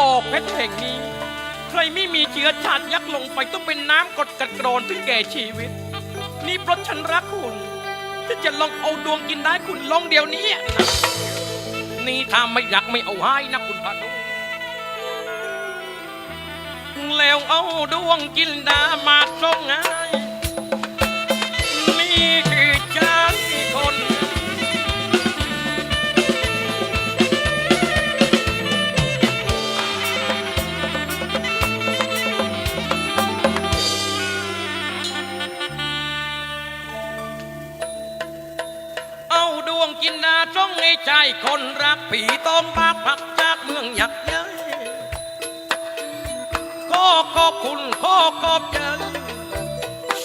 บ่อเพชรแห่งนี้ ใครไม่มีเชื้อชาติยักษ์ลงไปต้องเป็นน้ำกดกัดกรอนถึงแก่ชีวิต นี่เพราะฉันรักคุณถ้าจะลองเอาดวงกินได้คุณลองเดี๋ยวนี้นะนี่ถ้าไม่รักไม่เอาให้นะคุณพานุแล้วเอาดวงกินดามาส่งให้ องให้คนรักผีต้องบากพักจากเมืองหยักเย้ยขอขอบคุณขอขอบใจ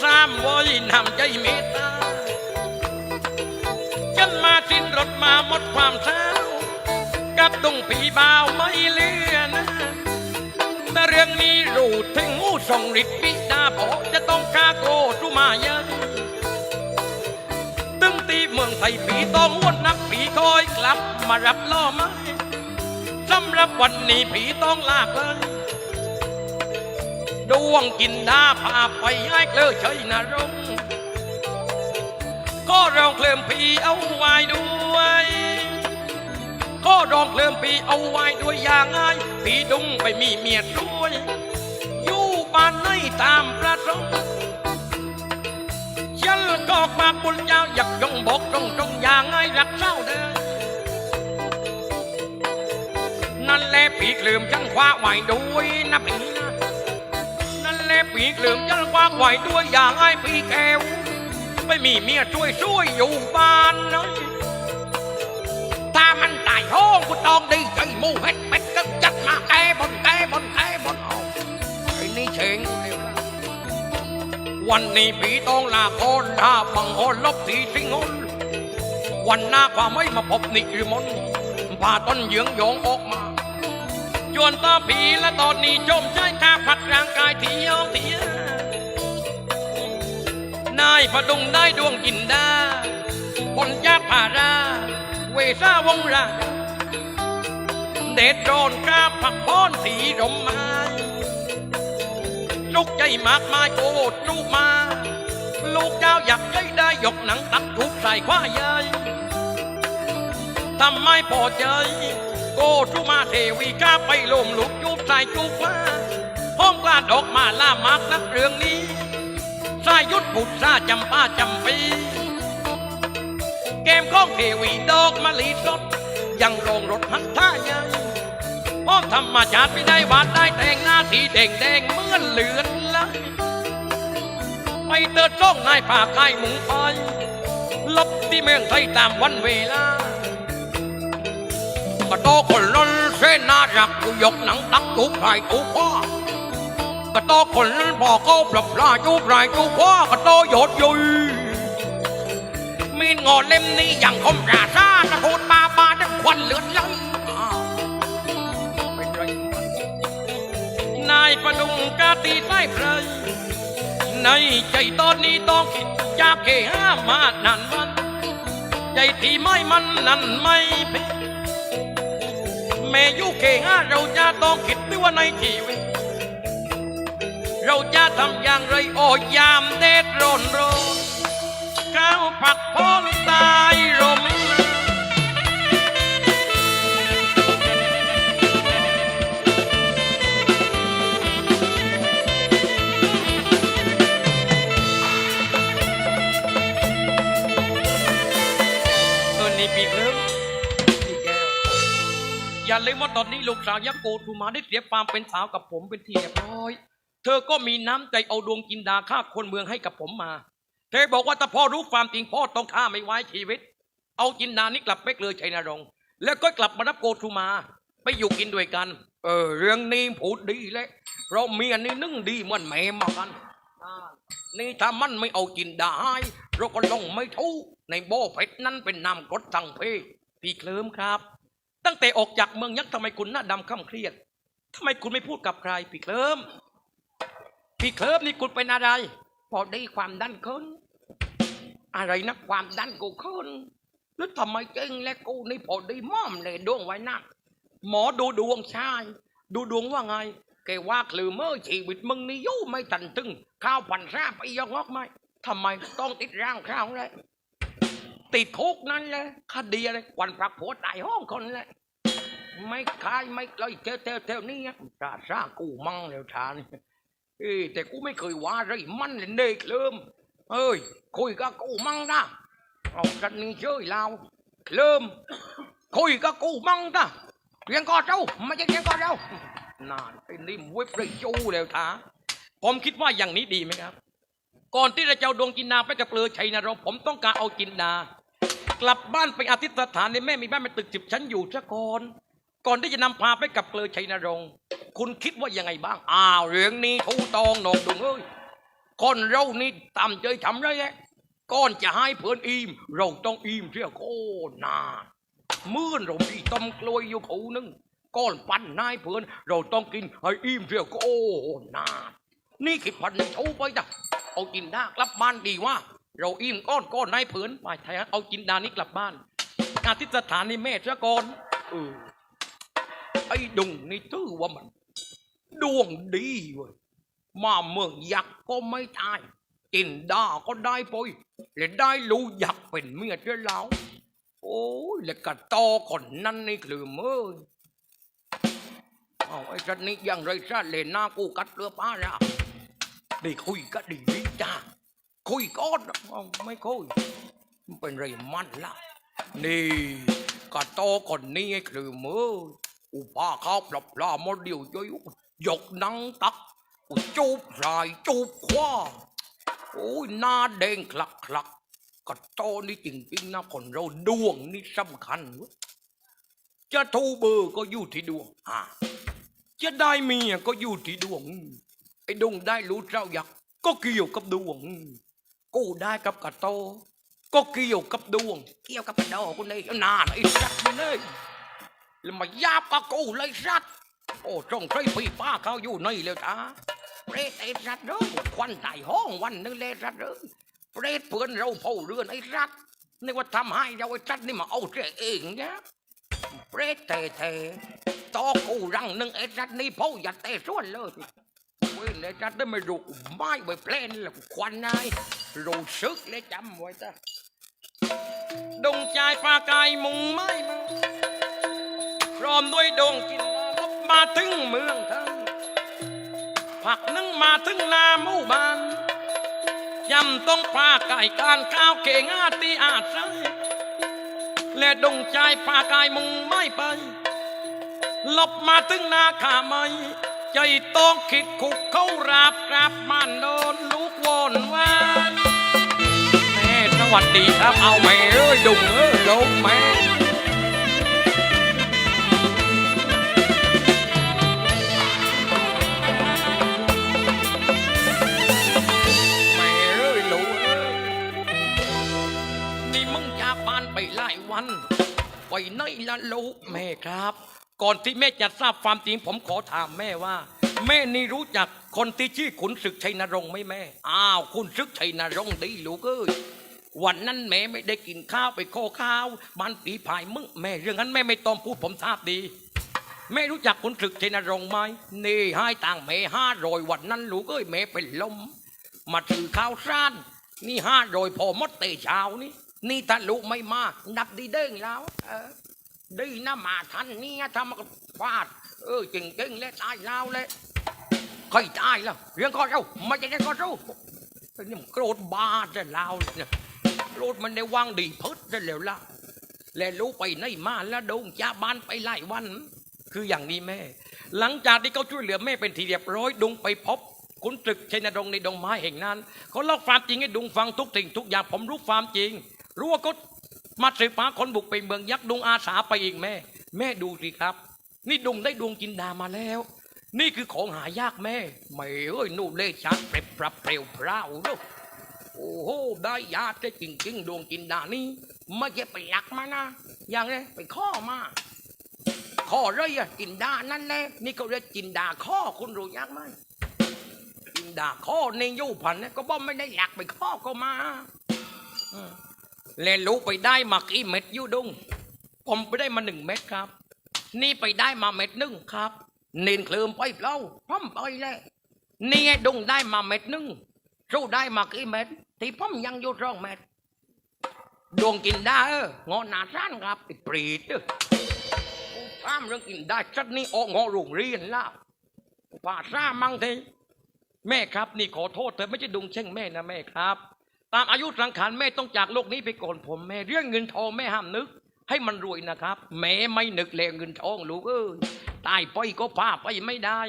สามวอยนำใจเมตตาฉันมาสิ้นรถมาหมดความเศร้ากับดงผีบ่าวไม่เลือนะแต่เรื่องนี้รู้ถึงงูส่งฤทธิ์บิดาบอกจะต้องฆ่าโกสุมาเยอะ งตีเมืองไทยผีต้องวนนักผีคอยกลับ มารับล่อไม้สำหรับวันนี้ผีต้องลากเลยดวงกินดาพาไปให้เคลอเฉยนรงก็ร้องเคลิมผีเอาไว้ด้วย ก็ร้องเคลิมผีเอาไว้ด้วยอย่างไงผีดุงไปมีเมียด้วย อยู่บ้านในตามประสงค์ ฉันก็ความบุญยาวอยากยงบอกตรงตรงอย่างไงรักเศร้าเดินนั่นแหละปีกเหลือมฉันคว้าไหวด้วยนะปีนะนั่นแหละปีกเหลือมฉันคว้าไหวด้วยอย่างไอปีแก้วไม่มีเมียช่วยช่วยอยู่บ้านนะถ้ามันตายโห้องกูต้องดีใจมูเฮ็ดเป็ดก็จัดมาแก้บนแก้บนแก้บนเอาไอ้นี่เชงกูเร็วนะ วันนี้ผีต้องลาโคนถ้าบังโหนลบทีสิงหนวันหน้าความไม่มาพบนิรมนพาต้นเหยืองโยงออกมาจวนตาผีและตอนนี้จมใจข้าพัดร่างกายที่ยองเทียนายพดุงได้ดวงกินดาคนยากผ่ารา เวซาวงราเด็ดโดนกาผักพ้อนสีรมไม้ ลูกใหญ่มากมายโกรธลูกมา ลูกเจ้าอยากใหญ่ได้ยกหนังตักทุกใส่ขว้าใหญ่ทำไมพอใจโกทุมาเทวีก้าไปลมลุกยุบใส่จุกว่าห้องกล้าดอกมาล่ามากนักเรื่องนี้สายยุดบุตรซาจำป้าจำปีเกมของเทวีดอกมะลิสดยังโรงรถหันท่าให ญ่พร้อมธรรมชาติไม่ได้วาดได้แต่งหน้าสีแดงแดงเหมือนเลือนไหลไปเติดซ่องนายผ่าคายมุงไปลบที่เมืองไทยตามวันเวลาก็โตคนนั้นเส้นน่ารักกูยกหนังตักทุกไพรทุกข้อก็โตคนนั้นบอกเขาปรับลาจูบไรจูบข้อก็โตโยดยุยมีดงอเล่มนี้อย่างคมราซาตะโกนบาบาดควันเลือดไหลอ้ายประดุงกาตีใต้เพลยในใจตอนนี้ต้องคิดจากเคห้ามานันมัน ใจที่ไม่มันนั่นไม่เป็น แม่ยุเคห้าเราจะต้องคิดด้วยว่าในชีวิต เราจะทำอย่างไรโอ้ยามเด็ดร้อนร้อนก้าวผักพ้นตายลมเอ อย่าลืมว่าตอนนี้ลูกสาวยักษ์โกทูมาได้เสียความเป็นสาวกับผมเป็นที่เรียบร้อย เธอก็มีน้ำใจเอาดวงกินดาฆ่าคนเมืองให้กับผมมา เธอบอกว่าถ้าพ่อรู้ความจริงพ่อต้องฆ่าไม่ไว้ชีวิต เอาจินดานี่กลับไปเลยชัยนรงค์แล้วก็กลับมารับโกทูมาไปอยู่กินด้วยกัน เออเรื่องนี้พูดดีเลยเพราะเมียนี่นึ่งดีเหมันแม่มากันนี่ถ้ามันไม่เอาจินดาให้เราก็ลงไม่ทูกในโบอเพชรนั้นเป็นนามกดสังเพพี่เคลิมครับ ตั้งแต่ออกจากเมืองยักษ์ทำไมคุณหน้าดำข้าเครียดทำไมคุณไม่พูดกับใครพี่เคลิมพี่เคลิมนี่คุณเป็นอะไร พอได้ความดันขึ้น อะไรนะความดันกูขึ้นแล้วทำไมเก่งและกูนี่พอได้ม่อมเลยดวงไว้นัก หมอดูดวงชาย ดูดวงว่าไงแกว่าคลือเมื่อชีวิตมึงนี่ยุ่ไม่ตันตึงข้าวพันราไปยกงอกไหมทำไมต้องติดร่างข้าวเลย ติดคุกนั่นแหละคดีอะไรควันปรักผัวตายห้องคนเลยไม่คายไม่เลยเทวเทวเทวนี่ตาซากูมั่งแล้วทานเอ้แต่กูไม่เคยว่าอะไรมันเลยเด็กเลิมเอ้ยคุยกับกูมั่งนะเอากันนี่เชยเราเลิมคุยกับกูมั่งนะเรียงกอเจ้าไม่ใช่เรียงกอเจ้านานไอ้นี่เว็บเลยจูแล้วท้าผมคิดว่าอย่างนี้ดีไหมครับ ก่อนที่จะเจ้าดวงจินดาไปกับเปลือชัยนรงค์ผมต้องการเอาจินดากลับบ้านไปอธิษฐานในแม่มีบ้านเป็นตึกสิบชั้นอยู่ซะก่อนก่อนที่จะนำพาไปกับเกลือชัยนรงค์คุณคิดว่ายังไงบ้าง อ้าวเรื่องนี้ทูตองหนองดุงเอ้ยคนเรานี่ตามใจทำไรแหละก่อนจะให้เพื่อนอิ่มเราต้องอิ่มเสียโก้นานมื่อเรามีต้มกล้วยอยู่คูนึงก้อนปั้นนายเพื่อนเราต้องกินให้อิ่มเสียโก้นานนี่คิดพันในทูไปจ้ะ เอากินได้กลับบ้านดีว่า เราอิ่มก้อนก้อนในายเพื่อนไปไทยเอากินดานี้กลับบ้านอธิษฐานในแม่ซะก่อนเออไอ้ดุงนี่ถือว่ามันดวงดีเว้ยมาเมืองยักษ์ก็ไม่ตายจินดาก็ได้ปอยและได้รู้ยักษ์เป็นเมียเจ้าเราโอ้ยและกระตอคนนั้นนี่คือเมื่อเอาไอ้ชันนี้ยังไรซะเลนหน้ากูกัดเรือป้าละ ได้คุยก็ดีดีจ้าคุยก้อนเอาไม่คุยมันเป็นไรมันละนี่กระตอคนนี้คือเมื่ออุปาข้าปลาปลามาเดียวย่อยยกนังตักอุจูบสายจูบขว้าโอ้ยหน้าแดงคลักคลักกะโตนี่จริงๆนะคนเราดวงนี่สำคัญ จะทูเบอร์ก็อยู่ที่ดวงอ่าจะได้เมียก็อยู่ที่ดวง ไอ้ดวงได้รู้เจ้ายักษ์ก็เกี่ยวกับดวง กูได้กับกระโต ก็เกี่ยวกับดวง เกี่ยวกับกระโดกูเลยนานไอ้สัตว์มันเลยแล้วมายาบกับกูเลยสัตว์โอ้จงใช้ปีป้าเขาอยู่ในเลยจ้าเปรตไอ้สัตว์เด้อควันตายห้องวันนึงเลยสัตว์เด้อเปรตเพื่อนเราเผาเรือนไอ้สัตว์นี่ว่าทำให้เราไอ้สัตว์นี่มาเอาเสียเองเนี่ยเปรตเตะเตะตอกูรังหนึ่งไอ้สัตว์นี่เผาอย่าเตะส่วนเลยเว้ยไอ้สัตว์ได้ไม่รู้ไม่ไปเพลนแล้วควันนายรู้สึกเลยจำไว้จ้ะดงใจปลากายมุงไม่มาพร้อมด้วยดงกินลบมาถึงเมืองไทยผักนึ่งมาถึงนาหมู่บ้านยำต้องปลาไก่การข้าวเก่งอาตีอาใจและดงใจปลากายมุงไม่ไปลบมาถึงนาขาไม่ ใจต้องคิดคุกเขาราบกราบมันโดนลูกวนวานแม่สวัสดีครับเอาแม่เอ้ยดุงเอ้ยลงแม่เอ้ยลูกเอ้ยนี่มึงจากบ้านไปหลายวัน ไปไหนละลูกแม่ครับ ก่อนที่แม่จะทราบความจริง ผมขอถามแม่ว่า แม่นี่รู้จักคนที่ชื่อขุนศึกชัยนรงค์ไหมแม่ อ้าวขุนศึกชัยนรงค์ดีลูกเอ้ยวันนั้นแม่ไม่ได้กินข้าวไปโคข้าวบ้านปีภายมึงแม่เรื่องนั้นแม่ไม่ต้องพูดผมทราบดีแม่รู้จักขุนศึกชัยนรงค์ไหมนี่ให้ต่างแม่ห้าร้อยวันนั้นลูกเอ้ยแม่เป็นลม มาถือข้าวสารนี่ห้าโดยพอมดเตะเช้านี่ นี่ถ้าลูกไม่มานับดีเด้งแล้ว เออ ดีนะมาทันเนี่ยทำมาฟาด เออจริงจริงๆเลยตายแล้วเลยใครตายแล้วเรื่องก็เจ้าไม่ใช่เรื่องก็เจ้านี่มันโกรธบาจะแล้วเนี่ยโกรธมันได้วางดีพึดจะแล้วละแล้วลูกไปไหนมาแล้วโดงจ้าบ้านไปหลายวัน คืออย่างนี้แม่ หลังจากที่เขาช่วยเหลือแม่เป็นทีเรียบร้อยดงไปพบคุณตรึกชัยนรงในดงไม้แห่งนั้นเขาเล่าความจริงให้ดงฟังทุกสิ่งทุกอย่างผมรู้ความจริง รู้ว่าเขา มาสืบหาคนบุกไปเมืองยักษ์ดุงอาสาไปอีกแม่ แม่ดูสิครับ นี่ดุงได้ดวงกินดามาแล้ว นี่คือของหายากแม่ไม่เอ้ยนู่นเล่ชัดเปรบปรับเปลวพร้าวเนอะโอ้โหได้ยาได้จริงๆดวงกินดานี่ไม่ใช่ไปหลักมานะอย่างนี้ไปข้อมาข้อเลยอะจินดานั่นแหละนี่เขาเรียกจินดาข้อคุณรู้ยักไหมจินดาข้อในยูพันเนี่ยก็บ่ไม่ได้หลักไปข้อก็มาอ แล้วลูกไปได้มากี่เม็ดยูดุงผมไปได้มาหนึ่งเม็ดครับ นี่ไปได้มาเม็ดหนึ่งครับเน้นเคลิมไปเปล่าพร้อมไปเลยนี่ไงดงได้มาเม็ดหนึ่งสู้ได้มากี่เม็ดที่ผมยังอยู่สองเม็ดดวงกินได้เอองอหนาสั้นครับไอ้ปรีดเด้อกูถามเรื่องกินได้ชัดนี่ออกงอโรงเรียนแล้วภาษามั่งทีแม่ครับ นี่ขอโทษเธอไม่ใช่ดุงเช่งแม่นะแม่ครับ ตามอายุสังขารแม่ต้องจากโลกนี้ไปก่อนผมแม่เรื่องเงินทองแม่ห้ามนึก ให้มันรวยนะครับ แม่ไม่นึกแลเงินทองลูกเอ้ยตายไปก็พาไปไม่ได้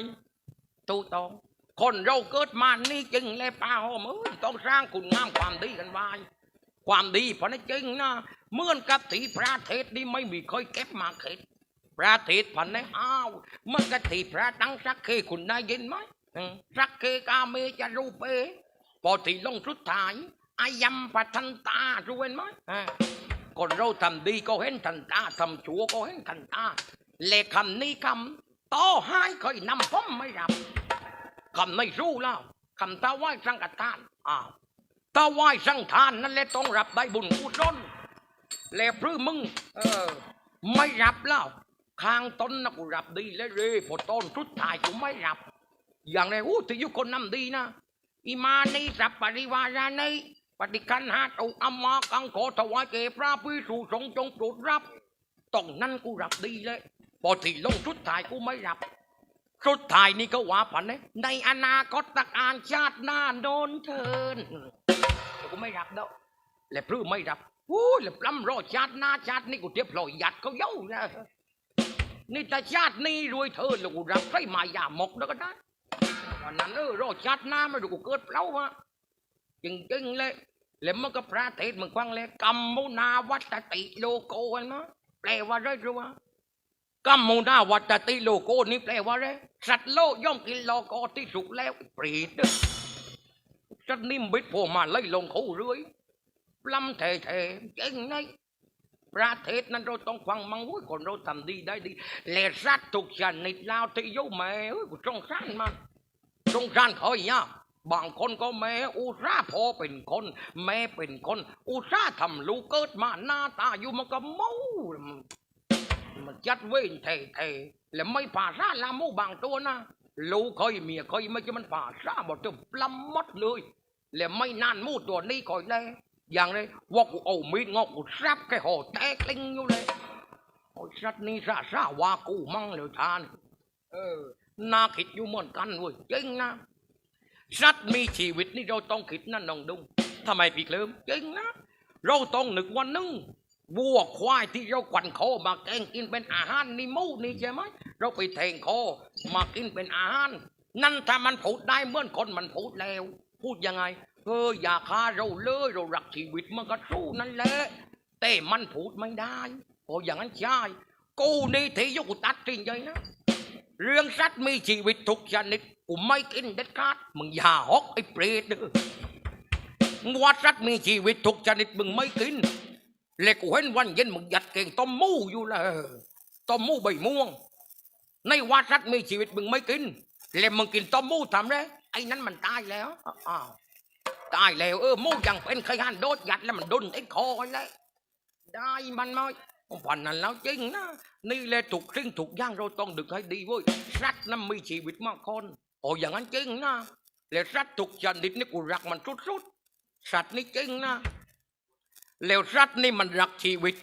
ตูตองคนเราเกิดมานี่จึงเลยป้าหอมเอ้ยต้องสร้างคุณงามความดีกันไว้ความดีเพราะนั่นจริงนะเหมื่อนกับที่พระเทศนี่ไม่มีใครเก็บมาเข็ดพระเทศพันในอ้าวเมื่อกะที่พระตั้งสักเคคุณได้ยินไหมอืมสักเคกาเมจะรูปเปพอที่ลงสุดท้าย อายัมปัทันตารู้เห็นไหมอ่าคนเราทำดีก็เห็นทันตาทำชั่วก็เห็นทันตาเลขคำนี้คำต่อให้เคยนำพ้มไม่รับคำไม่รู้แล้วคำตาไหว้สังฆทานอ้าวตาไหว้สังทานนั่นแหละต้องรับได้บุญกุศลแล้วพรื้มึง เออ ไม่รับแล้วข้างต้นนะกูรับดีเลยเลยพอต้นสุดท้ายกูไม่รับ อย่างไรอู้ที่ยุคนนำดีนะอิมานิสัพปริวารานิ ปฏิคันหาตุอมมากังขอถวายเกพระพิสุสงฆ์จงโปรดรับต้องนั่นกูรับดีเลยพอที่ลงสุดท้ายกูไม่รับสุดท้ายนี่ก็ว่าผันเนะในอนาคตการชาติหน้าโดนเทินแต่กูไม่รับด้อและพรื้ไม่รับโอ้ยแล้วปล้ำรอชาติหน้าชาตินี่กูเทียบลอยหยัดเขาเย้านะนี่แต่ชาตินี้รวยเทินแล้วกูรับใส่มายาหมกแล้วก็ได้วันนั้นเออรอชัดหน้าไม่รู้กูเกิดเปล่าวะ จริงจริงๆเลยแล้วมันก็พระเทศมึงฟังเลยกัมมุนาวัตติโลโกนนะแปลว่าอะไรรู้วะกัมมุนาวัตติโลโกนี่แปลว่าอะไรสัตว์โลกย่อมกินโลโกที่สุกแล้วปรีดเด้อสัตว์นิ่มบิดโผมาไล่ลงเขาเรื่อยปล้ำเทเทจริงไงประเทศนั้นเราต้องฟังมังหุ้ยคนเราทำดีได้ดีและสัตว์ทุกชนิดลาวที่ยุ่แม่เอ้ยกูสงสารมันสงสารเขาอย่าง บางคนก็แม่อุตส่าพอเป็นคน แม่เป็นคน อุตส่าทำลูกเกิดมาหน้าตาอยู่มันก็เมามันจัดเว้นเทเทแล้วไม่ผ่าซาลามูบางตัวนะลูกเคยเมียเคยไม่ใช่มันผ่าซาบอกจะปลำมัดเลย แล้วไม่นานมูตัวนี้คอยเลอย่างเลยว่ากูเอามีดงอกกูซับแค่ห่อแตกลิงอยู่เลยโอ้ยสัตว์นี้ซาซาว่ากูมั่งเลยทาน เออน่าคิดอยู่เหมือนกันเว้ยจริงนะ สัตว์มีชีวิตนี่เราต้องคิดนั่นน้องดุงทำไมพี่เคลิมจริงนะเราต้องนึกวันนึงวัวควายที่เรากวันคอมาแกงกินเป็นอาหารนี่มูนี่ใช่ไหมเราไปแทงคอมากินเป็นอาหาร นั่นถ้ามันพูดได้เหมือนคนมันพูดแล้ว พูดยังไงเอออย่าฆ่าเราเลยเรารักชีวิตมันก็สู้นั่นแหละแต่มันพูดไม่ได้โอ้อย่างนั้นใช่กูนี่ที่ยกกูตัดทิ้งเลยนะ เรื่องสัตว์มีชีวิตทุกชนิดกูไม่กินเด็ดขาดมึงอย่าฮอกไอ้เปรตเด้อมึงว่าสัตว์มีชีวิตทุกชนิดมึงไม่กินเลยกูเห็นวันเย็นมึงหยัดเก่งต้มมูอยู่ลยต้มมูใบม่วง ในว่าสัตว์มีชีวิตมึงไม่กินเลยมึงกินต้มมูทำไรไอ้นั้นมันตายแล้วอ้าวตายแล้วเออมูยังเป็นเคยหันโดดยัดแล้วมันดุนไอ้คอเลยได้มันไห มพันนั้นแล้วจริงนะนี่แหละถูกสิ่งถูกย่างเราต้องดึกให้ดีเว้ยสัตว์นั้นมีชีวิตมากคนโอ้อย่างนั้นจริงนะแล้วสัตว์ทุกชนิดนี่กูรักมันสุดๆสัตว์นี่จริงนะแล้วสัตว์นี่มันรักชีวิต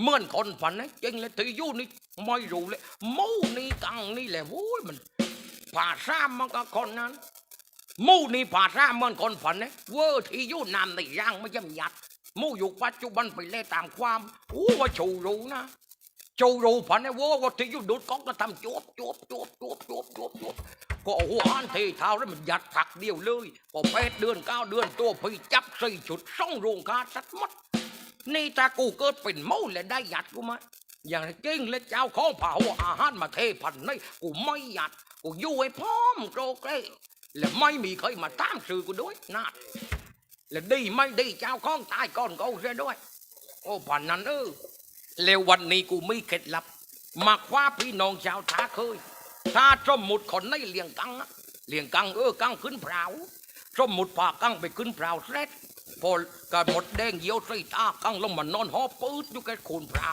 เหมื่อนคนฝันนะจริงเลยที่อยู่นี่ไม่รู้เลยมูนี่กังนี่แหละโอ้ยมันผ่าซ้ำมันก็คนนั้นมูนี่ผ่าซ้ำเหมือนคนฝันนะเวอร์ที่อยู่นานในย่างไม่ย่ำยัด มูอยู่ปัจจุบันไปเล่ตามความวัว่าชูรู้นะชูรู้ผ่านไอ้วัวก็ที่อยู่ดูดก้องก็ทำจวบจวบจวบจวบจวบจวบจวบก็หัวอันเทเท้าแล้วมันยัดถักเดียวเลยก็เป็ดเดือนเก้าเดือนตัวพี่จับสี่ชุดส่องโวงคาสัดมัดนี่ตากูเกิดเป็นเมาและได้หยัดกูไหมอย่างจริงและเจ้าของเผาอาหารมาเทพันนี่กูไม่หยัดกูยุ่ไอ้พร้อมโกรเกรและไม่มีใครมาตามสื่อกูด้วยนะ และดีไม่ดีเจ้าของตายก่อนกูเสียด้วย โอ้พันนั้นเออแล้ววันนี้กูมีเคล็ดลับ มาคว้าพี่น้องชาวท้าเคยถ้าสมมุดคนในเลี้ยงกังเลี้ยงกังเออกังขึ้นเปล่าสมมุดพากังไปขึ้นเปล่าเสร็จพอกระหมดแดงเหี่ยวใส่ตากังลงมานอนหอปืดอยู่แค่โคนเปล่า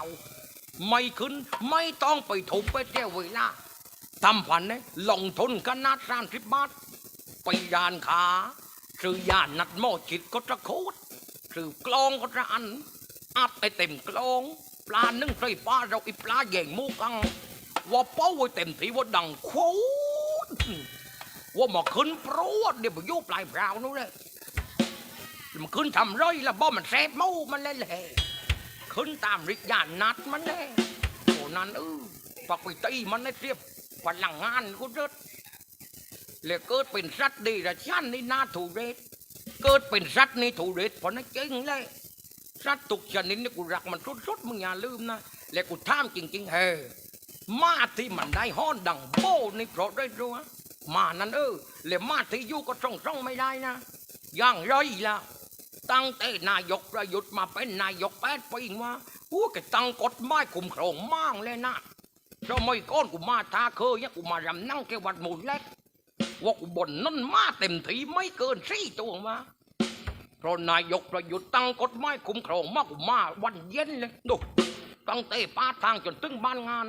ไม่ขึ้นไม่ต้องไปถูกไปเจ้าเวลาทำพันเนี่ยลงทุนขนาดสามสิบบาทไปยานขา ซื้อยานนัดหม้อจิตก็จะโคตรซื้อกลองก็จะอันอัดไอเต็มกลองปลานึ่งใส่ปลาเราอีปลาแย่งมูกังว่าเป้าไว้เต็มที่ว่าดังโคตรว่ามาขึ้นโปรดเดี๋ยวไปยุบปลายพราวนู้นเลยมันขึ้นทำไรละบ่มันแซ่บเมามันเลยเลยขึ้นตามริกยานนัดมันเลยโอ้นั่นเออปักไปตีมันได้เรียบพลังงานกูเด็ด เลยเกิดเป็นสัตว์ดีระชันนี่น่าถูเรศเกิดเป็นสัตว์นี่ถูเรศเพราะนั่นจริงเลยสัตว์ทุกชนิดนี่กูรักมันสุดๆมึงอย่าลืมนะแล้วกูถามจริง ๆ เฮ้มาที่มันได้ห้อนดังโบ้นี่เพราะได้รู้ฮะมานั่นเออแล้วมาที่อยู่ก็ส่งส่งไม่ได้นะอย่างไรล่ะตั้งแต่นายกประยุทธ์มาเป็นนายกแปดปีมาอู้กตั้งกฎหมายคุมครองมากเลยนะเราไม่ก้อนกูมาทาเคยเนี่ยกูมารำนั่งแค่วัดหมูเล็ก วกบ่นนั่นมาเต็มทีไม่เกินสี่ตัวมาเพราะนายกประยุทธ์ตั้งกฎหมายคุ้มครองมากกว่ามาวันเย็นเลยดูตั้งแต่ป้าทางจนถึงบ้านงาน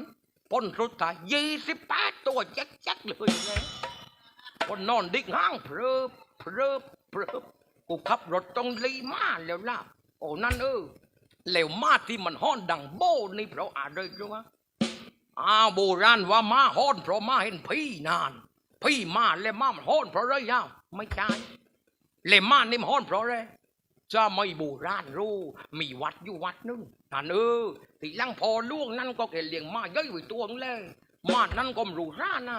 พ้นสุดทายยี่สิบแปดตัวแจ๊กๆเลยนะคนนอนดิ่งห้างเพลิบเพลิบเพลิบกูขับรถตรงลีมาแล้วล่ะโอ้นั่นเออแล้วมาที่มันห้อนดังโบนี่เพราะอะไรรู้ไหมอาโบราณว่ามาห้อนเพราะมาเห็นพี่นาน พี่มาแล้วมามันห้อนเพราะอะไรยาไม่ใช่เลมานนี่มันฮ้อนเพราะอะไรจะไม่โบราณรู้ มีวัดอยู่วัดนึงนั่นเออที่ลังพอล่วงนั่นก็แค่เลี้ยงมาเย้ยไว้ตัวนึงเลยมานั่นก็ม่รู้รานะ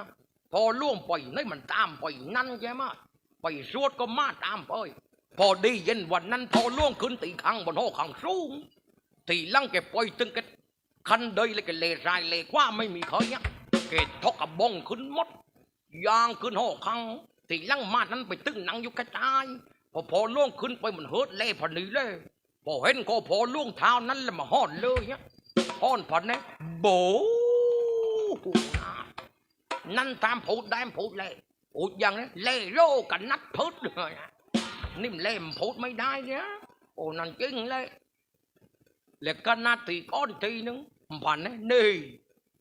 พอล่วงไปนี่มันตามไปนั่นใช่ไหมไปสวดก็มาตามไปพอดีเย็นวันนั้นพอล่วงขึ้นตีขังบนห้องขังสูงที่ลังแกปล่อยตึงแกคันเดยเลยแกเลรายเลกว่าไม่มีเคยเนี่ยแกทอกกับบงขึ้นหมด ยางขึ้นหอคังที่ลังมาดนั้นไปตึงหนังอยู่กระจายพอพอล่วงขึ้นไปมันเฮิดเล่พอนีเลยพอเห็นก็พอล่วงเท้านั้นแล้วมาห้อนเลยเนี่ยห้อนพันเนี่ยโบนั่นตามพูดได้พูดเลยพูดอย่างนี้เล่โลกันนัดพูดเลยนะนิ่มเล่มพูดไม่ได้เนี่ยโอ้นั่นจริงเลยแล้วก็นาตีก้อนทีนึงพันเนี่ยนี่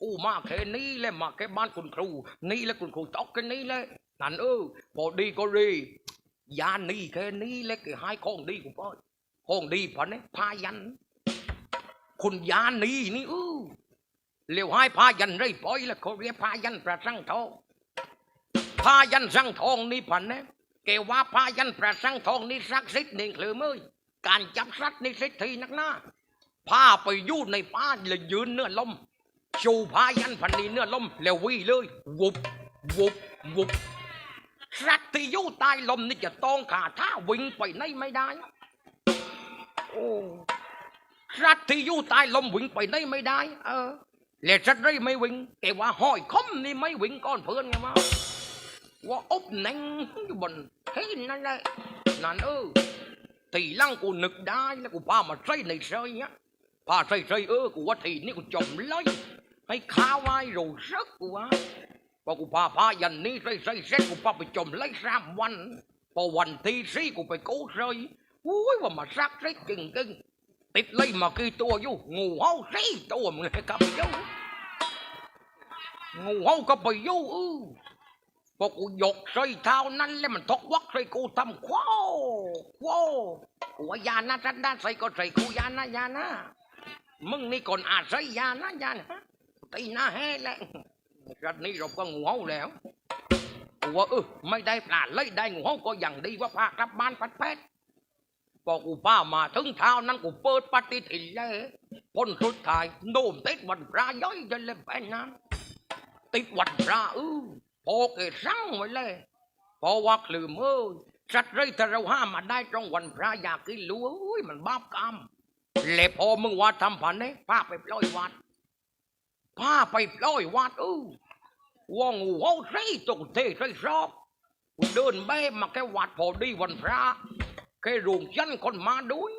กูมาแค่นี้เลยมาแค่บ้านคุณครู นี่แหละคุณครูตอกแค่นี้เลยนั่นเออพอดีก็ดียานี่แค่นี้เลยก็ให้ของดีกูพ่อของดีพันเนี่ยพายัน คุณยานี่นี่เออเลี้ยวให้พายันไรป่อยแล้วเขาเรียกพายันประสังทองพายันสังทองนี่พันเนี่ยเกว่าพายันประสังทองนี่ศักดิ์สิทธิ์หนึ่งคือมือการจับสัตว์นี่สิทธินักหน้าพาไปยู่ในป่าเลยยืนเนื้อลม ชูพายันพันนีเนื้อลมแล้ววิ่งเลยวุบวุบวุบสัตว์ที่อยู่ใต้ลมนี่จะต้องขาท่าวิ่งไปไหนไม่ได้โอ้สัตว์ที่อยู่ใต้ลมวิ่งไปไหนไม่ได้ เออแล้วสัตว์ไรไม่วิ่งแต่ว่าห้อยคมนี่ไม่วิ่งก้อนเพื่อนไงวะว่าอบหนังอยู่บนเฮ้ยนั่นแหละนั่นเออทีหลังกูนึกได้แล้วกูพามาใส่ในซอยเนี้ยพาใส่ใส่เออกูว่าทีนี่กูจมเลย ให้ข้าวไว้รูซึกกูวะพอกูพาพายันนี้ใส่ใส่เสร็จกูพาไปจมเลยสามวันพอวันที่สี่กูไปกู้ใส่อุ้ยว่ามาซักใส่จริงจริงๆติดเลยมากี่ตัวอยู่งูเห่าสี่ตัว ไอยู่านั้แล้วมันทกวักใส่กูทำคว้าวคว้าวกูว่ายานะทันด้านใส่ก็ใส่กูยานะยานะมึงนี่ก่อนอาจใส่ยานะยานะตีหน้าแห่แหละรัดนี้เราก็งูเห่าแล้วกูว่าเออไม่ได้ปลาเลยได้งูเห่าก็อย่างดีว่าพากลับบ้านปัดแพทย์พอกูป้ามาถึงเท้านั้นกูเปิดปฏิทินเลยพ้นสุดท้ายโน้มติดวันพระย้อยจะเล่นแป้นนั้นติดวันพระเออพอเกสั่งไว้เลยพอว่าคลืมเอ้ยสัตว์ไรถ้าเราห้ามมาได้ตรงวันพระอยากกินรู้มันบาปกรรมแล้วพอมึงว่าทำผันเนี่ยพาไปปล่อยวัด พาไปปล่อยวัดเออว่างูเห่าใส่ตรงเทใส่ซอกเดินแม่มาแค่วัดพอดีวันพระแค่โรงชันคนมาด้วย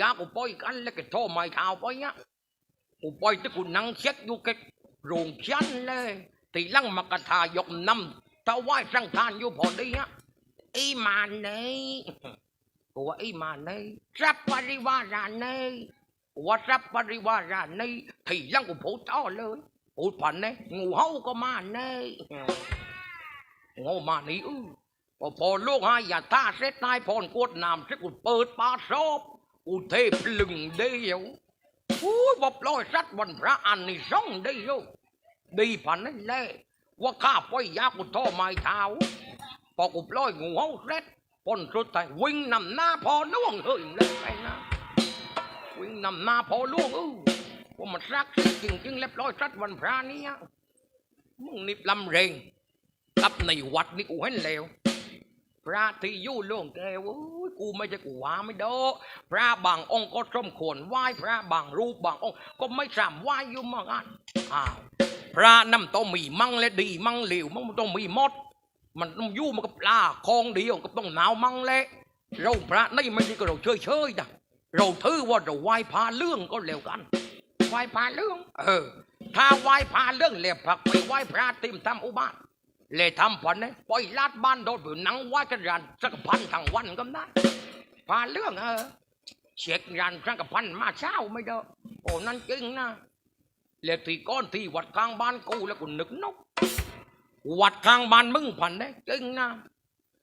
ยากูปล่อยกันแล้วก็โทรไม่เท้าไปเนี่ยกูปล่อยที่กูนั่งเช็คอยู่แค่โรงชันเลยตีลังมากระทายกน้ำถวายสังทานอยู่พอดีฮะอีมาเนี่ยกูว่าไอ้มาในทรัพย์ปริวาราใน ว่าทรัพย์ปริวาราในที่ลังกูพูดต่อเลยพูดพันเนี่ยงูเห่าก็มาแน่งูมานี่อื้อพอพอลูกให้อย่าท่าเสร็จนายพรกวดน้ำเสร็จกูเปิดปลาชอบกูเทพลึงเดียวอู้ยว่าปล่อยสัตว์วันพระอันนี่ส่องได้โยดีพันนั่นแหละว่าข้าไปยากูท่อไม้เท้าพอกูปล่อยงูเห่าเสร็จพนสุดท้ายวิ่งนำหน้าพอล่วงเฮยเลยไปนะ วิ่งนำหน้าพอล่วงเออว่ามันรักจริงจริงเรียบร้อยสัดวันพระนี้มึงนี่ลำเรงกับในวัดนี่กูเห็นแล้วพระที่อยู่ล่วงแกวโอ้ยกูไม่ใช่กูว่าไม่โดพระบางองค์ก็สมควรไหว้พระบางรูปบางองค์ ก็ไม่สามไหว้อยู่เหมือนกันอ้าวพระน้ำต้องมีมั่งและดีมั่งเหลวมั่งต้องมีมด มันต้องยู่มันกับปลาคองเดียวก็ต้องหนาวมั่งแหละเราพระนี่ไม่ใช่ก็เราเฉยเฉยๆนะ เราถือว่าเราไหว้พาเรื่องก็เร็วกันไหว้พาเรื่อง เออ ถ้าไหว้พาเรื่องเรียบผักไปไหว้พระติมทำอุบาทเลยทำผันเนี่ยปล่อยลาดบ้านโดดผืนนังไหว้กันรันสักพันทั้งวันก็ได้พาเรื่องเออเช็ครันสักพันมาเช้าไม่เด้อโอ้นั่นจริงนะเลยที่ก้อนที่วัดกลางบ้านกูแล้วกูนึกนกวัดข้างบ้านมึงพันได้จริงนะ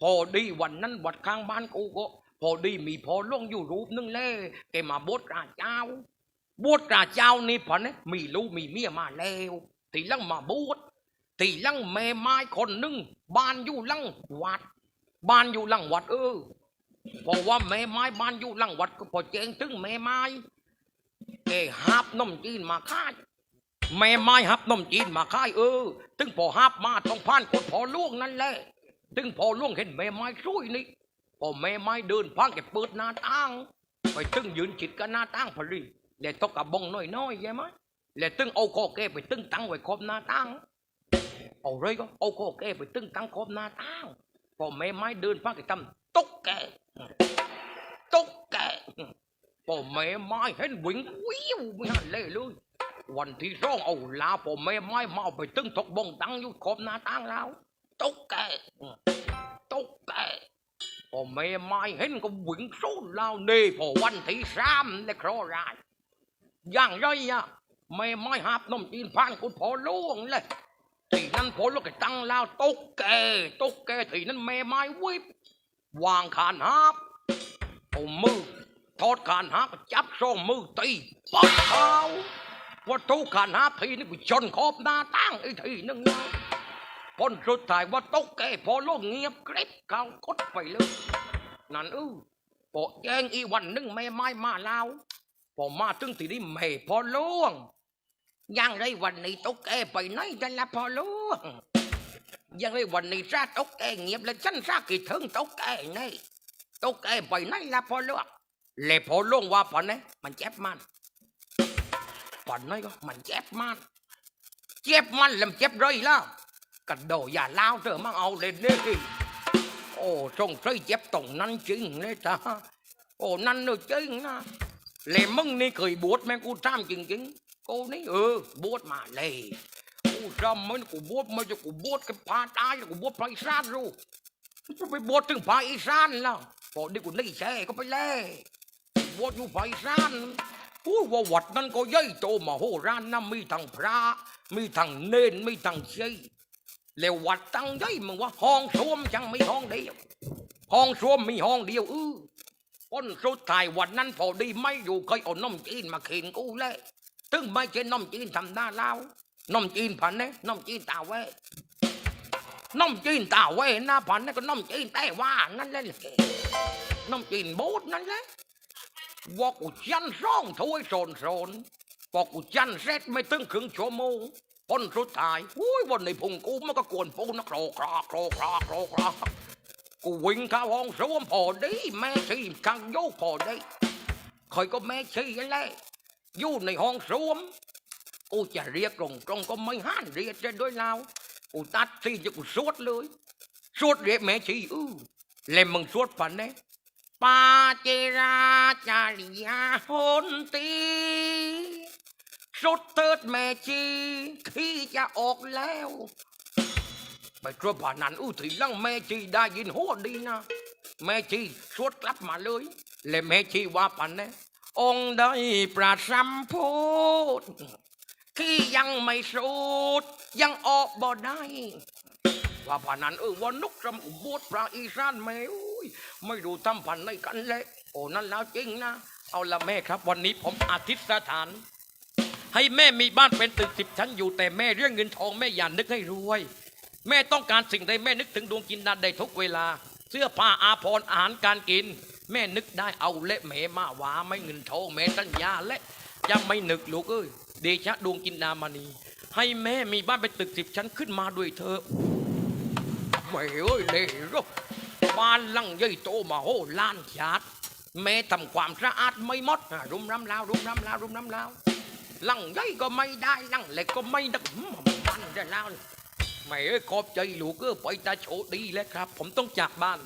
พอดีวันนั้นวัดข้างบ้านกูก็ พอดีมีพอล่วงอยู่รูปนึงเลยแกมาบวชราเจ้าบวชราเจ้านี่พันเนี่มีลูกมีเมียมาแล้วทีหลังมาบวชทีหลังแม่ไม้คนนึงบ้านอยู่หลังวัด บ้านอยู่หลังวัด เออเพราะว่าแม่ไม้บ้านอยู่หลังวัดก็พอเจงถึงแม่ไม้แกหับนมจีนมาขายแม่ไม้หับนมจีนมาขายเออถึงพอหับมาต้องผ่านคนพอล่วงนั่นแหละถึงพอล่วงเห็นแม่ไม้ช่วยนี่ พอแม่ไม้เดินพังแกเปิดหน้าต่างไปตึงยืนจิตกันหน้าต่างพอดีแล้วตกกับบงน้อยๆใช่ไหมแล้วตึงเอาคอแกไปตึงตั้งไว้ขอบหน้าต่างเอาเลยก็เอาคอแกไปตึงตั้งขอบหน้าต่างพอแม่ไม้เดินพังแกทำตกแกตกแกพอแม่ไม้เห็นวิ่งวิวไม่หันเลยเลยวันที่สองเอาลาผมไม่ไม่มาไปตึงทกบงตั้งอยู่ขอบหน้าต่างแล้วตกแกตกแก ผมไม่ไม่เห็นก็วิ่งสู้แล้วนี่พอวันที่สามเลยครอรายอย่างไรอะไม่ไม่หับนมจีนผ่านกูพอล่วงเลยทีนั้นพอลูกก็ตั้งแล้วตกแกตกแกทีนั้นแม่ไม้วิบวางขานหับเอามือทอดขานหับจับสองมือตีปักเท้าว่าทุกขันหาทีนี่กูชนขอบหน้าตั้งไอ้ทีนึงน ผลสุดท้ายว่าตกแก่พอโลกเงียบกริบเขากดไปเลย นั่นเออพอแย่งอีวันหนึงแม่ไม้มาแล้วพอมาถึงที่นี่แม่พอล่วงยังไรวันนี้ตกแก่ไปไหนกันละพอล่วงยังไรวันนี้ซาตกแก่เงียบแล้วฉันซากี่ถึงตกแก่นี่ตกแก่ไปไหนละพอล่วงเลยพอล่วงว่าพอเนี่มันเจ็บมันก่อนน้อยก็มันเจ็บมันเจ็บมันแล้วเจ็บเลยแล้ว กระโดดอย่าเล่าเถอมั่งเอาเลยนี่โอ้ทรงใจเจ็บตรงนั้นจริงเลยจ้าโอ้นั่นเลยจริงนะเลยมึงนี่เคยบวชไหมกูจำจริงจริงๆกูนี่เออบวชมาเลยกูจำมันกูบวชไม่ใช่กูบวชกับพาตายกูบวชพระอีสานรู้กูไปบวชถึงพระอีสานแล้วพอดีกูนี่แช่ก็ไปเลยบวชอยู่พระอีสานพูดว่าวัดนั้นก็ใหญ่โตมาโหฬารนะมีทั้งพระ มีทั้งเนนมีทั้งเชย แล้ววัดตั้งใหญ่มึงว่าห้องส้วมจังไมีห้องเดียว ห้องส้วมมีห้องเดียวเออคนสุดท้ายวันนั้นพอดีไม่อยู่เคยเอาน้ำจีนมาเข่งกูเลยถึงไม่ใช่น้ำจีนทำหน้าเล่าน้ำจีนพันเนี่ยน้ำจีนตาเว้น้ำจีนตาเว้หน้าพันเนี่ยก็น้ำจีนแต่ว่านั่นแหละน้ำจีนโบดนั่นแหละว่ากูจันร่องถ้วยโซนโซนพอกูจันเสร็จไม่ถึงครึ่งชั่วโมง ผลสุดท้ายอุ้ยวันในพุงกูมันก็กวนปูนะโครคราโครคราโครครากูวิ่งเข้าห้องส้วมพอดีแม่ชีกังโยกพอดีเคยก็แม่ชีกันเลยอยู่ในห้องส้วมกูจะเรียกตรงตรงก็ไม่ห้านเรียกจะด้วยเรากูตัดที่จะกูสวดเลยสวดเรียกแม่ชีอื้อเล่มมึงสวดปันเนี่ยปาเจราจาริยาหนตี สุดเติดแม่ชีขี้จะออกแล้ว ไปตรวจผ่านนั้นอู้ทีหลังแม่ชีได้ยินหัวดีนะ แม่ชีสวดกลับมาเลย และแม่ชีว่าปันนะองค์ได้ประสัมโพธขี้ยังไม่สูดยังออกบ่ได้ ว่าผ่านนั้นเออวันนุกรำอุบวชพระอีสานแม่อุ้ยไม่รู้ทำพันในกันเลยโอ้นั่นแล้วจริงนะ เอาละแม่ครับ วันนี้ผมอาทิตย์สถาน ให้แม่มีบ้านเป็นตึกสิบชั้นอยู่แต่แม่เรื่องเงินทองแม่อย่านึกให้รวย แม่ต้องการสิ่งใดแม่นึกถึงดวงกินดาได้ทุกเวลา เสื้อผ้าอาภรณ์อาหารการกิน แม่นึกได้เอาเละแม่มาหวาไม่เงินทองแม่สัญญาและจะไม่นึกลูกเอ้ยเดชะดวงกินดามณี ให้แม่มีบ้านเป็นตึกสิบชั้นขึ้นมาด้วยเถอแม่เอ้ยเลยรบบ้านลังใหญ่โตมาโหล้านชาดแม่ทำความสะอาดไม่มดรุมน้ำลาวรุมน้ำลาวรุมน้ำลาว ลังใหญ่ก็ไม่ได้ลังเล็กก็ไม่ได้อืมมันจะเล่าไม่เอ้ยขอบใจลูกเออไปตาโชดีแล้วครับ ผมต้องจากบ้าน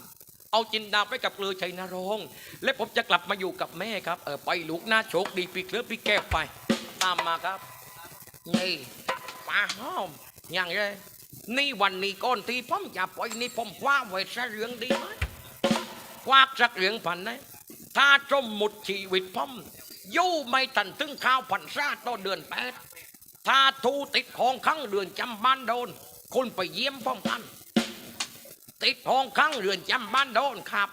เอาจินดาไปกับเกลือชัยนรงค์และผมจะกลับมาอยู่กับแม่ครับเออไปลูกหน้าโชคดีพี่เคลือพี่แก้วไป ตามมาครับนี่ป้าห้อมอย่างไรนี่วันนี้ก่อนที่ผมจะไปนี่ผมคว้าไว้สักเรื่องดีไหมคว้าสักเรื่องพันนะถ้าจมหมดชีวิตผม ยู่ไม่ทันถึงข้าวพันซาต่อเดือนแปดถ้าทูติดของข้างเดือนจำบ้านโดนคนไปเยี่ยมพ้อมกัน ติดห้องข้างเรือนจำบ้านโดนครับ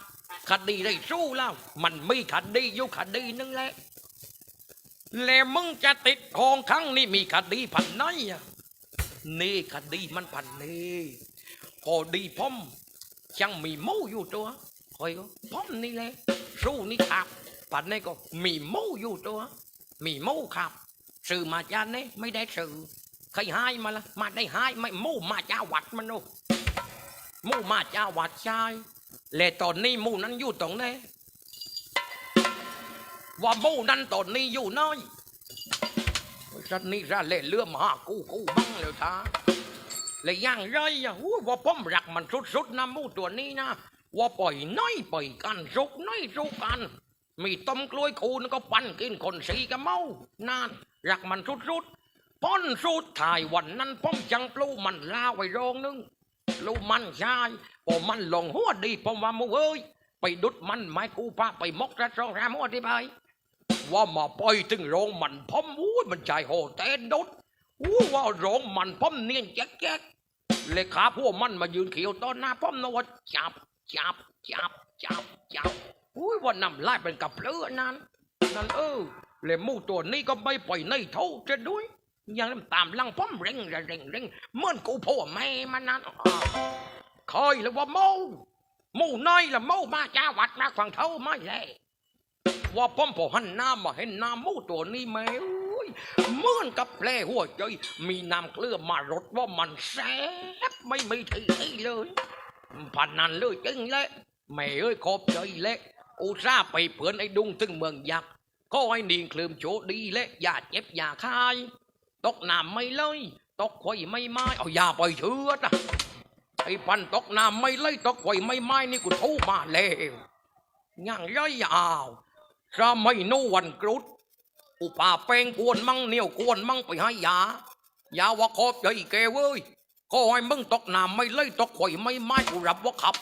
คดีได้สู้แล้ว มันไมีคดีอยู่คดีนึงแหละแล้วมึงจะติดห้องข้างนี่มีคดีพันไหนอะนี่คดีมันพันนี่พอดีพ่อมยังมีมูอยู่ตัวคอยก็พ่อมนี่แหละสู้นี่ครับ พันนี่ก็มีหมูอยู่ตัว มีหมูครับสื่อมาจานนี่ไม่ได้สื่อใครให้มาละมาได้ให้ไม่หมูมาจ้าวัดมันโนหมู่มาจ้าวัดชายและตอนนี้หมู่นั้นอยู่ตรงไหนว่าหมูนั้นตอนนี้อยู่น้อยฉันนี่จะเล่เรื่องมากูกูบ้างเลยท่าและย่างไรอะอู้ว่าผมรักมันสุดๆนะมู่ตัวนี้นะว่าปล่อยน้อยปล่อยกันสุกน้อยสุกกัน มีต้มกล้วยคูนก็ปั้นกินคนสีกะเมานานรักมันสุดๆป้อนสุดถ่ายวันนั้นผมจังปลูมันลาไว้โรงนึงลูมันชายพอมันลงหัวดีผมว่ามูเอ้ยไปดุดมันไม้กูพาไปมกระซองรามหัวที่ไปว่ามาปล่อยถึงโรงมันพอมอู้มันใจโหเต้นดุดอู้ว่าโรงมันพอมเนียนแจ๊กแจ๊กเลยขาพวกมันมายืนเขียวต้นหน้าพอมนวดจับจับจับจับจับ อุ้ยว่านำไล่เป็นกับเลือนั้นนั่นเออเลยหมูตัวนี้ก็ไม่ปล่อยในเท่าจะด้วยยังตามลังป้อมเร่งระเร่งเร่งเมื่อกูพ่อแม่มันนั้นอ้าวเคยแล้วว่ามาหมู่น้อยละเมามาจ้าวัดมาฟังเท่าไม่แล่ว่าป้อมพอหันหน้ามาเห็นหน้ามู่ตัวนี้แม่อุ้ยเหมื่อนกับแผลหัวใจมีน้ำเกลือมารดว่ามันแซ่บไม่มีที่เลยพันนันเลยจริงแหละแม่เอ้ยขอบใจเละ อุตส่าห์ไปเผื่อนไอ้ดุงถึงเมืองยักษ์ก็ให้นิงคลืมโชดีเละอย่าเจ็บอย่าคาย ตกน้ำไม่เลยตกไข่ไม่ไม้เอาอย่าไปเชื่อนะไอ้พันตกน้ำไม่เลยตกไข่ไม่ไม้นี่กูทูมาแล้วยังย่อยอ้าวถ้าไม่นู่วันกรุดอุปาเป้งกวนมั่งเหนียวกวนมั่งไปให้ยายาว่าขอบใจแกเว้ยขอให้มึงตกน้ำไม่เลยตกไข่ไม่ไม้กูรับว่าขับ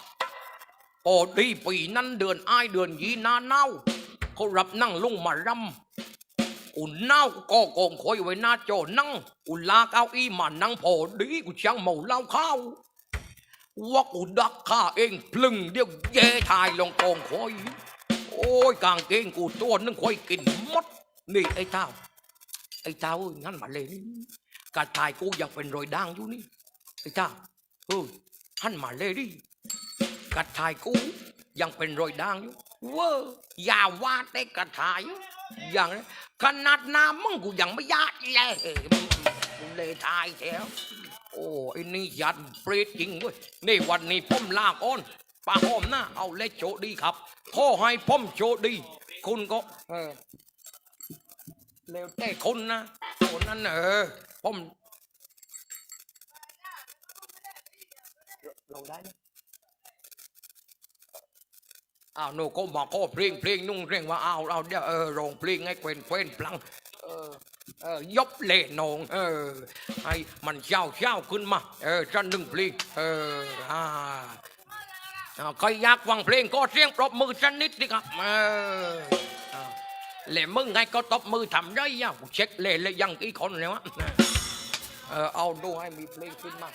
พอดีปีนั้นเดือนอ้ายเดือนยีนาเน่าเขารับนั่งลงมารำกูเน่าก็โกงคอยไว้หน้าจอนั่งกูลากเก้าอี้มานั่งพอดีกูช่างเมาเล้าข้าวว่ากูดักข้าเองพลึงเดียวแย่ทายลงกองคอย โอ้ยกางเกงกูตัวนึงคอยกินมดนี่ไอ้เท้าไอ้เท้างั้นมาเลยนี่กาทายกูอยากเป็นรอยด่างอยู่นี่ไอ้เท้าเออหันมาเลยดิ กาทายกูยังเป็นรอยด่างอยู่เว้ออย่าว่าแต่กระทายอย่างนี้ขนาดน้ำมึงกูยังไม่ยาดเลยกูเลยทายแถวโอ้ไอ้นี่ยันเปรตจริงเว้ยนี่วันนี้ผมลากอ้อนป้าหอมนะเอาเล็กโชดีครับขอให้ผมโชดี คุณก็เออเร็วแต่คนนะคนนั้นเออผมลงได้ไหม อ้าวหนูก็มาข้อเพลงเพลงนุ่งเร่งว่าอ้าวเราเดี๋ยวเออรองเพลงให้เคว้นเคว้นพลังเออเออยบเล่นองเออให้มันเช้าเช้าขึ้นมาเออจันหนึ่งเพลงเอออ่าใครอยากฟังเพลงก็เสียงปรบมือสันนิดสิครับเออเลยมึงไงก็ตบมือทำได้ยังเช็คเลยเลยยังกี่คนเลยวะเออเอาดูให้มีเพลงขึ้นมา